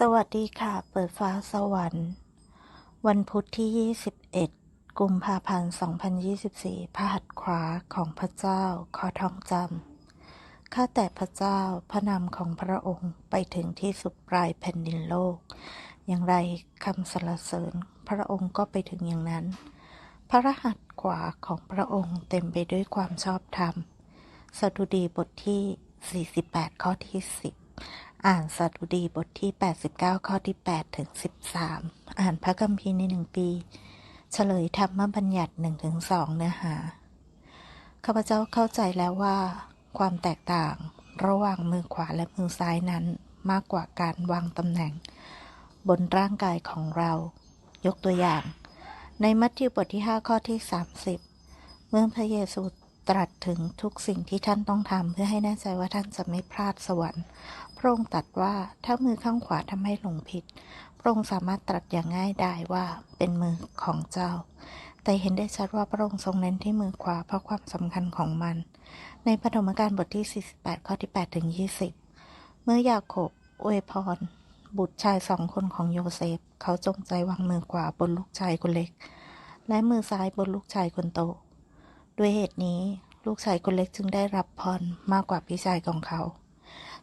สวัสดีค่ะ เปิดฟ้าสวรรค์ วันพุธที่ 21 กุมภาพันธ์ 2024 พระหัตถ์ขวาของพระเจ้า ขอท่องจำ ข้าแต่พระเจ้า พระนามของพระองค์ไปถึงที่สุดปลายแผ่นดินโลก อย่างไรคำสรรเสริญ พระองค์ก็ไปถึงอย่างนั้น พระรหัตถ์ขวาของพระองค์เต็มไปด้วยความชอบธรรม สดุดีบทที่ 48 ข้อที่ 10 อ่านสดุดีบทที่ 89 ข้อที่ 8 ถึง 13 อ่านพระคัมภีร์ในหนึ่งปี เฉลยธรรมบัญญัติ1ถึง2เนื้อหา ข้าพเจ้าเข้าใจแล้วว่า ความแตกต่างระหว่างมือขวาและมือซ้ายนั้นมากกว่าการวางตำแหน่ง บนร่างกายของเรา ยกตัวอย่าง ในมัทธิวบทที่ 5 ข้อที่ 30 เมื่อพระเยซู ตรัสถึงทุกสิ่งที่ท่านต้องทำเพื่อให้แน่ใจว่าท่านจะไม่พลาดสวรรค์ พระองค์ตรัสว่าถ้ามือข้างขวาทำให้หลงผิด พระองค์สามารถตรัสอย่างง่ายได้ว่าเป็นมือของเจ้า แต่เห็นได้ชัดว่าพระองค์ทรงเน้นที่มือขวาเพราะความสำคัญของมัน ในปฐมกาลบทที่ 48 ข้อที่8ถึง20 เมื่อยาโคบอวยพร บุตรชายสองคนของโยเซฟ เขาจงใจวางมือขวาบนลูกชายคนเล็ก และมือซ้ายบนลูกชายคนโต ด้วยเหตุนี้ลูกชายคนเล็กจึงได้รับพรมากกว่าพี่ชายของเขา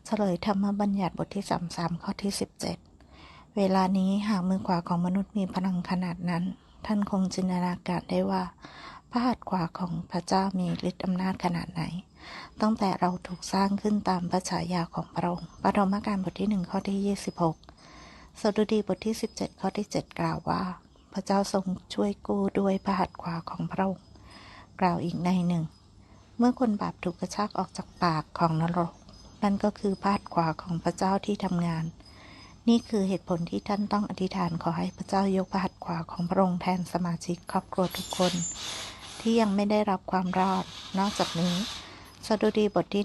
เฉลยธรรมบัญญัติบทที่33ข้อที่17เจ็ดเวลานี้หากมือขวาของมนุษย์มีพลังขนาดนั้น ท่านคงจินตนาการได้ว่า พระหัตถ์ขวาของพระเจ้ามีฤทธิ์อำนาจขนาดไหน ตั้งแต่เราถูกสร้างขึ้นตามพระฉายาของพระองค์ปฐมกาลบทที่1ข้อที่26สดุดีบทที่17ข้อที่7กล่าวว่า พระเจ้าทรงช่วยกู้ด้วยพระหัตถ์ขวาของพระองค์ กล่าวอีกในหนึ่ง เมื่อคนบาปถูกกระชากออกจากปากของนรก นั่นก็คือพาดขวาของพระเจ้าที่ทำงาน นี่คือเหตุผลที่ท่านต้องอธิษฐานขอให้พระเจ้ายกพระหัตถ์ขวาของพระองค์แทนสมาชิกครอบครัวทุกคน ที่ยังไม่ได้รับความรอด นอกจากนี้สดุดีบทที่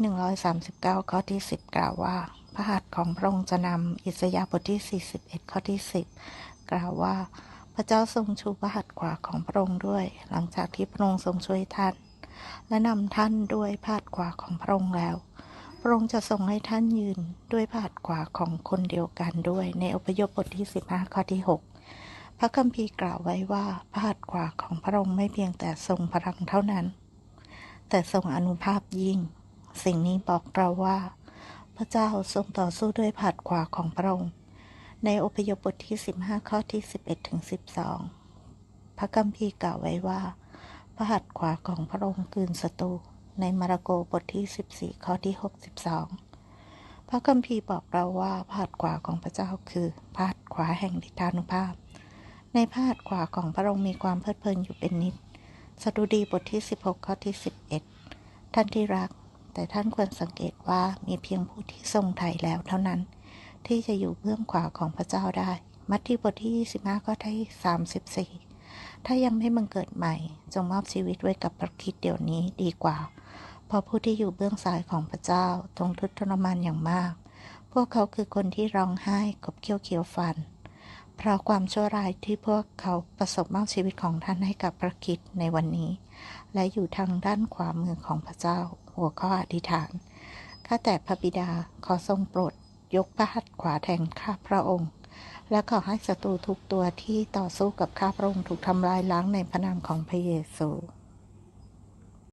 139 ข้อที่ 10 กล่าวว่า พระหัตถ์ของพระองค์จะนำอิสยาห์บทที่ 41 ข้อที่ 10 กล่าวว่า พระเจ้าทรงชูพระหัตถ์ขวาของพระองค์ด้วย หลังจากที่พระองค์ทรงช่วยท่าน และนำท่านด้วยพาดขวาของพระองค์แล้ว พระองค์จะทรงให้ท่านยืนด้วยพาดขวาของคนเดียวกันด้วย ในอพยพบทที่ 15 ข้อที่ 6 พระคัมภีร์กล่าวไว้ว่าพาดขวาของพระองค์ไม่เพียงแต่ทรงพลังเท่านั้น แต่ทรงอนุภาพยิ่ง สิ่งนี้บอกเราว่า พระเจ้าทรงต่อสู้ด้วยผาดขวาของพระองค์ ในอพยพบทที่ 15 ข้อที่ 11 ถึง 12 พระคัมภีร์กล่าวไว้ว่า พระหัตถ์ขวาของพระองค์คืนศัตรูในมาระโกบทที่ 14 ข้อที่ 62 พระคัมภีร์บอกเราว่าพระหัตถ์ขวาของพระเจ้าคือพระหัตถ์ขวาแห่งฤทธานุภาพ ในพระหัตถ์ขวาของพระองค์มีความเพลิดเพลินอยู่เป็นนิดสดุดีบทที่ 16 ข้อที่ 11 ท่านที่รัก แต่ท่านควรสังเกตว่ามีเพียงผู้ที่ทรงไถ่แล้วเท่านั้น ที่จะอยู่เบื้องขวาของพระเจ้าได้ มัทธิวบทที่ 25 ข้อที่34 ถ้ายังไม่บังเกิดใหม่ จงมอบชีวิตไว้กับพระคิดเดี๋ยวนี้ดีกว่า เพราะผู้ที่อยู่เบื้องซ้ายของพระเจ้าทรงทุกข์ทรมานอย่างมาก พวกเขาคือคนที่ร้องไห้กบเคี้ยวเขียวฟัน เพราะความชั่วร้ายที่พวกเขาประสบมอบชีวิตของท่านให้กับพระคิดในวันนี้ และอยู่ทางด้านขวามือของพระเจ้า หัวข้ออธิษฐานข้าแต่พระบิดาขอทรงโปรด ยกพระหัตถ์ขวาแทงข้าพระองค์ และขอให้ศัตรูทุกตัวที่ต่อสู้กับข้าพระองค์ถูกทำลายล้างในพระนามของพระเยซู